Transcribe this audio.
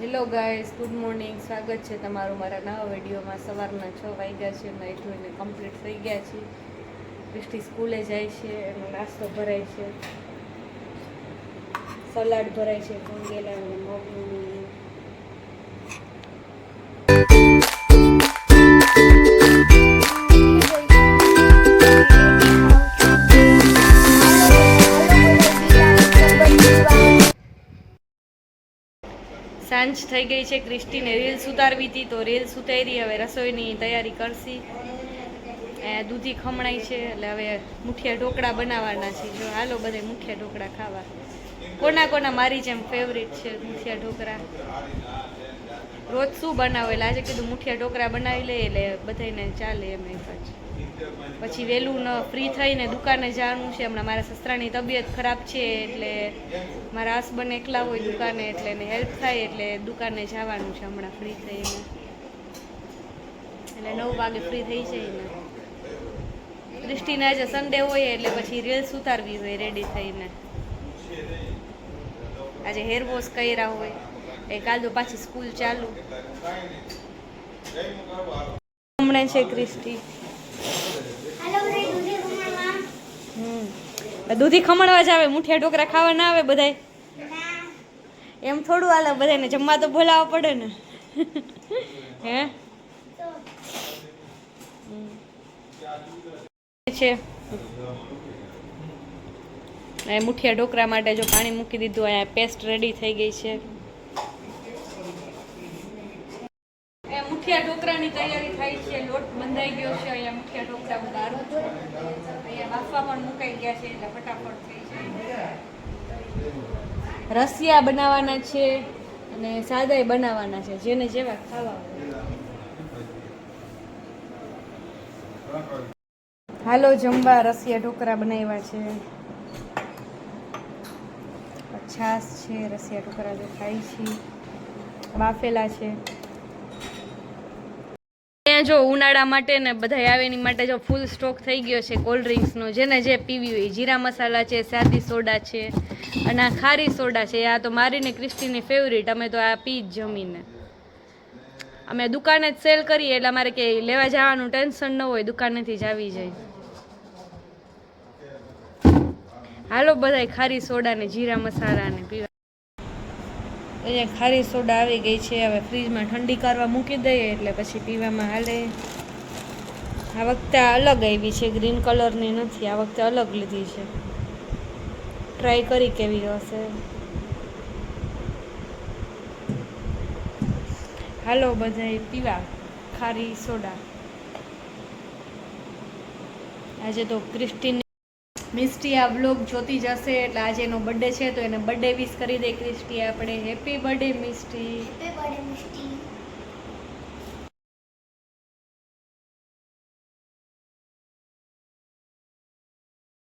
Hello guys good morning સ્વાગત છે તમારું મારા નવા વિડીયોમાં. સવારના છ વાગ્યા છે નાઈ ધોઈને કમ્પ્લીટ થઈ ગયા છે ક્રિસ્ટી સ્કૂલે જાય છે, એનો નાસ્તો ભરાય છે. સલાડ ભરાય છે ભૂંગેલા અને મગનું સાંજ થઈ ગઈ છે, ક્રિસ્ટીને રીલ્સ ઉતારવી હતી તો રીલ્સ ઉતારી હવે રસોઈની તૈયારી કરશી. દૂધી ખમણાઈ છે, એટલે હવે મુઠિયા ઢોકળા બનાવવાના છે. જો હાલો બધે મુઠિયા ઢોકળા ખાવા. કોના કોના મારી જેમ ફેવરિટ છે મુઠિયા ઢોકળા? રોજ શું બનાવે? એટલે આજે કીધું મુઠિયા ઢોકળા બનાવી લે એટલે બધાને ચાલે એમ એ પાછું પછી વહેલું ફ્રી થઈને દુકાને જવાનું છે. હમણાં મારા સસરાની તબિયત ખરાબ છે, એટલે મારા હસબન્ડ એકલા હોય દુકાને એટલે એને હેલ્પ થાય એટલે દુકાને જવાનું છે હમણાં ફ્રી થઈને એટલે નવ વાગે ફ્રી થઈ જાય ક્રિસ્ટીના આજે સન્ડે હોય એટલે પછી રીલ્સ ઉતારવી હોય રેડી થઈને. આજે હેર વોશ કર્યા હોય. એ કાલ તો પાછી સ્કૂલ ચાલુ. હમણાં છે ક્રિસ્ટી. હમ. દૂધી ખમણવા જ આવે મુઠિયા ઢોકરા ખાવા ના આવે બધાય. એમ થોડું હાલે બધાને જમવા તો બોલાવવા પડે ને. હે. છે. એ મુઠિયા ઢોકરા માટે જો પાણી મૂકી દીધું અહીંયા પેસ્ટ રેડી થઈ ગઈ છે. એ મુઠિયા ઢોકરાની તૈયારી થાય છે, લોટ બંધાઈ ગયો છે, અહીંયા મુઠિયા ઢોકરા ઉતારું છું. અહીંયા બાફવા પણ મુકાઈ ગયા છે, એટલે ફટાફટ રસિયા બનાવવાના છે અને સાદાઈ બનાવવાના છે, જેને જેવા ખાવા હાલો, જમવા રસિયા ઢોકરા બનાવ્યા છે. છાસ છે, રસિયા ઢોકરા જો ખાઈ છે. બાફેલા છે. અહીંયા જો ઉનાળા માટે ને બધા આવે એની માટે જો ફૂલ સ્ટોક થઈ ગયો છે કોલ્ડ ડ્રિંક્સનો જેને જે પીવી હોય જીરા મસાલા છે, સાદી સોડા છે અને આ ખારી સોડા છે. આ તો મારી ને ક્રિસ્ટીની ફેવરિટ અમે તો આ પી જ જમીને. અમે દુકાને જ સેલ કરીએ એટલે અમારે કે લેવા જવાનું ટેન્શન ન હોય, દુકાનેથી જ આવી જાય. હાલો બધાય ખારી સોડા ને જીરા મસાલા ને પીવા. અહીંયા ખારી સોડા આવી ગઈ છે. હવે ફ્રીજમાં ઠંડી કરવા મૂકી દઈએ એટલે પછી પીવામાં હાલે. આ વખતે અલગ આવી છે. ગ્રીન કલરની નથી. આ વખતે અલગ લીધી છે. ટ્રાય કરી કેવી હશે. હાલો બધાય પીવા ખારી સોડા. આજે તો ક્રિસ્ટીન મિસ્ટી આ વ્લોગ જોતી જશે એટલે આજે એનો બર્થડે છે, તો એને બર્થડે વિશ કરી દે ક્રિસ્ટી આપણે happy birthday Misty happy birthday Misty.